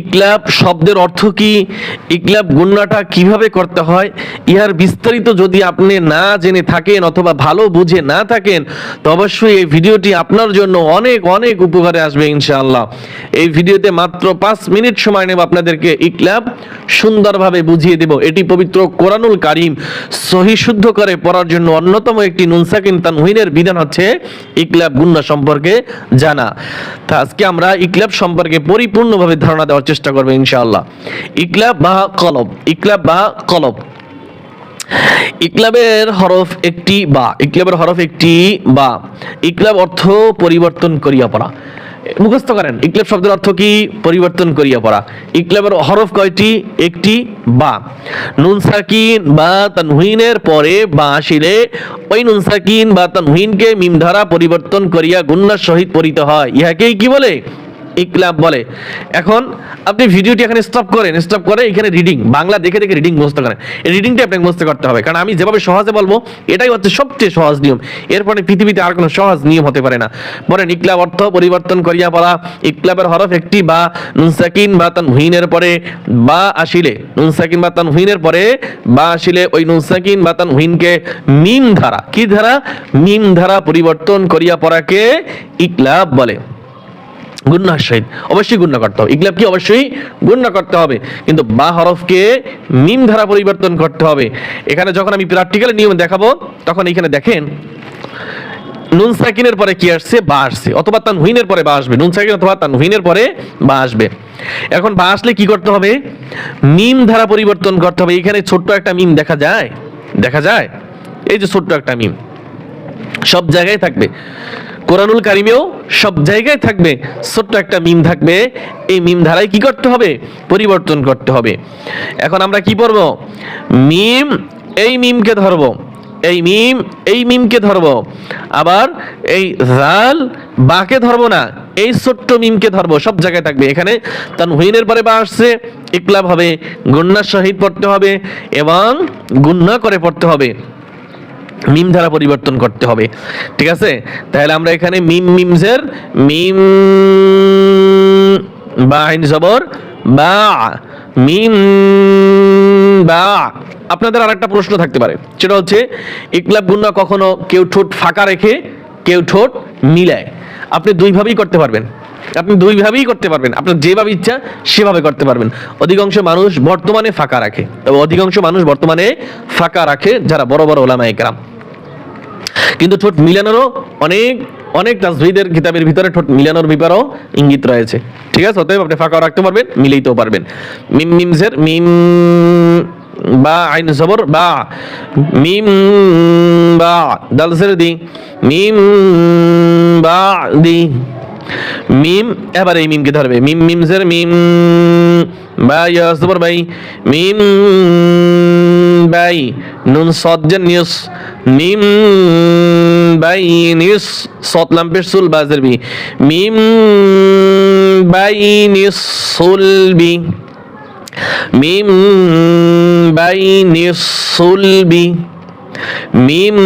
ইকলাব শব্দের অর্থ কি? ইকলাব গুন্নাটা কীভাবে করতে হয়? ইহার বিস্তারিত যদি আপনি না জেনে থাকেন অথবা ভালো বুঝে না থাকেন, তো অবশ্যই এই ভিডিওটি আপনার জন্য অনেক অনেক উপকারে আসবে ইনশাআল্লাহ। এই ভিডিওতে মাত্র পাঁচ মিনিট সময় নেব আপনাদেরকে ইকলাব সুন্দরভাবে বুঝিয়ে দেব। এটি পবিত্র কোরআনুল কারিম সহি শুদ্ধ করে পড়ার জন্য অন্যতম একটি নুনসাকিন তানহুইনের বিধান হচ্ছে ইকলাব গুন্না সম্পর্কে জানা। তা আজকে আমরা ইকলাব সম্পর্কে পরিপূর্ণভাবে ধারণা দেওয়ার চেষ্টা করব ইনশাআল্লাহ। ইকলাব বা কলব, ইকলাব বা কলব। ইকলাবের হরফ একটি বা, ইকলাবের হরফ একটি বা। ইকলাব অর্থ পরিবর্তন করিয়া পড়া। মুখস্থ করেন, ইকলাব শব্দের অর্থ কি? পরিবর্তন করিয়া পড়া। ইকলাবের হরফ কয়টি? একটি বা। নুন সাকিন বা তানহুইনের পরে বা আসিলে ওই নুন সাকিন বা তানহুইনকে মিম ধারা পরিবর্তন করিয়া গুন্নার সহিত পড়িতে হয়। ইহাকেই কি বলে? ইকলাব বলে। এখন আপনি ভিডিওটি এখানে স্টপ করেন স্টপ করে এখানে রিডিং বাংলা দেখে দেখে রিডিং মুখস্থ করেন। এই রিডিংটা আপনাকে মুখস্থ করতে হবে। কারণ আমি যেভাবে সহজে বলব, এটাই হচ্ছে সবচেয়ে সহজ নিয়ম। এরপরে পৃথিবীতে আর কোনো সহজ নিয়ম হতে পারে না। বলেন, ইকলাব অর্থ পরিবর্তন করিয়া বলা। ইকলাবের হরফ একটি, বা নুনসাকিন, বা তানহুইনের পরে বা আসিলে। নুনসাকিন বা তানহুইনের পরে বা আসিলে, ওই নুনসাকিন বা তানহুইনকে মিম ধারা। কি ধারা? মিম ধারা পরিবর্তন করিয়া পড়াকে ইকলাব বলে। গুন্নার সহিত অবশ্যই গুন্না করতে হবে। ইকলাব কি? অবশ্যই গুন্না করতে হবে। কিন্তু বা হরফকে মিম ধারা পরিবর্তন করতে হবে। এখানে যখন আমি প্র্যাকটিক্যাল নিয়ম দেখাবো, তখন এখানে দেখেন, নুন সাকিনের পরে কি আসছে? বা আসছে। অথবা তানহুইনের পরে বা আসবে। নুন সাকিন অথবা তানহুইনের পরে বা আসবে। এখন বা আসলে কি করতে হবে? মিম ধারা পরিবর্তন করতে হবে। এখানে ছোট্ট একটা মিম দেখা যায়। দেখা যায়? এই যে ছোট্ট একটা মিম। সব জায়গায় থাকবে। কোরআনুল কারিমেও সব জায়গায় থাকবে, ছোট্ট একটা মিম থাকবে। এই মিম ধারায় কি করতে হবে? পরিবর্তন করতে হবে। এখন আমরা কি পড়ব? মিম, এই মিমকে ধরব। এই মিম, এই মিমকে ধরব। আবার এই জাল, বাকে ধরবো না, এই ছোট্ট মিমকে ধরবো। সব জায়গায় থাকবে। এখানে তানহুইনের পরে বা আসছে, ইকলাব হবে, গুন্নার সহিত পড়তে হবে এবং গুন্না করে পড়তে হবে। মিম ধারা পরিবর্তন করতে হবে। ঠিক আছে? তাহলে আমরা এখানে মিম মিমসের মিম বা আইন জবর বা মিম বা আপনাদের আর একটা প্রশ্ন থাকতে পারে। সেটা হচ্ছে, ইকলাব গুন্না কখনো কেউ ঠোঁট ফাঁকা রেখে, কেউ ঠোঁট মিলায়। আপনি দুইভাবেই করতে পারবেন। আপনি দুইভাবেই করতে পারবেন। আপনার যেভাবে ইচ্ছা, সেভাবে করতে পারবেন। অধিকাংশ মানুষ বর্তমানে ফাঁকা রাখে তবে অধিকাংশ মানুষ বর্তমানে ফাঁকা রাখে যারা বড় বড় ওলামা একরাম কিন্তু ঠোঁট মিলানোরও অনেক অনেক তাজভিদের কিতাবের ভিতরে ঠোঁট মিলানোর ব্যাপারেও ইঙ্গিত রয়েছে। ঠিক আছে? অতএব আপনি ফাঁকাও রাখতে পারবেন, মিলাইতেও পারবেন। মিম মিমসের মিম, বা, আইন জবর, বা, মিম, বা, দালসের দি, মিম, বা, দি। মিম, এবার এই মিমকে ধরবে। মিম মিম মিমসের মিম বা ইয়া জবর বাই। মিম বাই নুন সজ্জন নিউস। মিম বাই নিউস সত লাম্পের সুল বাজের বি। মিম বাই নিউস সুল বি। মিম বাই নিউস সুল বি। মিম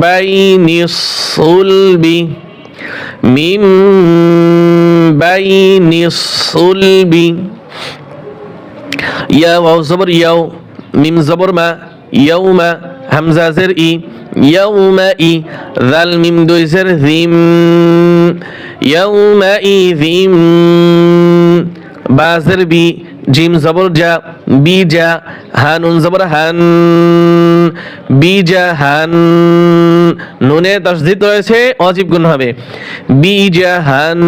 বাই নিউস সুল বি। মিম বাই নিউস সুল বি ইয়া ওয়াও জবর, ইয়াও, মিম জবর মা ইয়াউমা হামজা জের ই ইয়াউমা ই জাল মিম দুই জের জিম ইয়াউমা ই জিম বাজের বি, জিম জবর যা, বি যা, হানুন জবর হান। বি যা হান নুনে তসদিদ রয়েছে, অজীব গুণ হবে। বি যা হান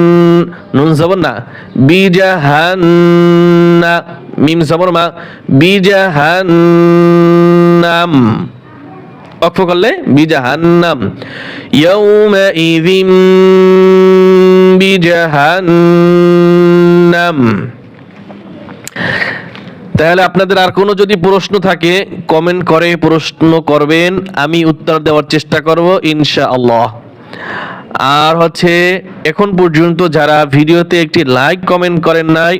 নুন জবর না। বি যা হান না মিম জবর মা। বি যা হান নাম অক্ষ করলে বি জাহান্নাম ইয়াউমা ইযিম তাহলে আপনাদের আর কোনো যদি প্রশ্ন থাকে কমেন্ট করে, প্রশ্ন করবেন, আমি উত্তর দেওয়ার চেষ্টা করব, ইনশাআল্লাহ। আর হচ্ছে, এখন পর্যন্ত যারা ভিডিওতে একটি লাইক কমেন্ট করেন নাই,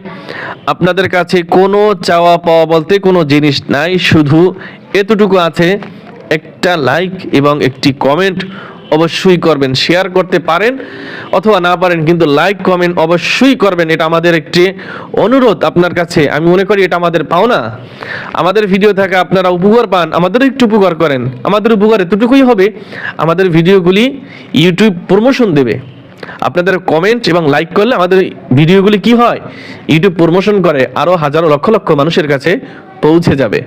আপনাদের কাছে কোনো চাওয়া পাওয়া বলতে কোনো জিনিস নাই, শুধু এতটুকু আছে, একটা লাইক এবং একটি কমেন্ট অবশ্যই করবেন শেয়ার করতে পারেন অথবা না পারেন, কিন্তু লাইক কমেন্ট অবশ্যই করবেন। এটা আমাদের একটি অনুরোধ আপনার কাছে। আমি মনে করি এটা আমাদের পাওনা। আমাদের ভিডিও থেকে আপনারা উপকার পান, আমাদের একটু উপকার করেন। আমাদের উপকার এতটুকুই হবে, আমাদের ভিডিওগুলি ইউটিউব প্রমোশন দেবে। আপনাদের কমেন্ট এবং লাইক করলে আমাদের ভিডিওগুলি কি হয়? ইউটিউব প্রমোশন করে, আরও হাজারো লক্ষ লক্ষ মানুষের কাছে পৌঁছে যাবে।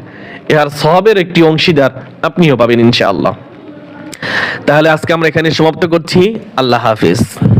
এর সবের একটি অংশীদার আপনিও পাবেন ইনশাআল্লাহ। তাহলে আজকে আমরা এখানে সমাপ্ত করছি। আল্লাহ হাফিজ।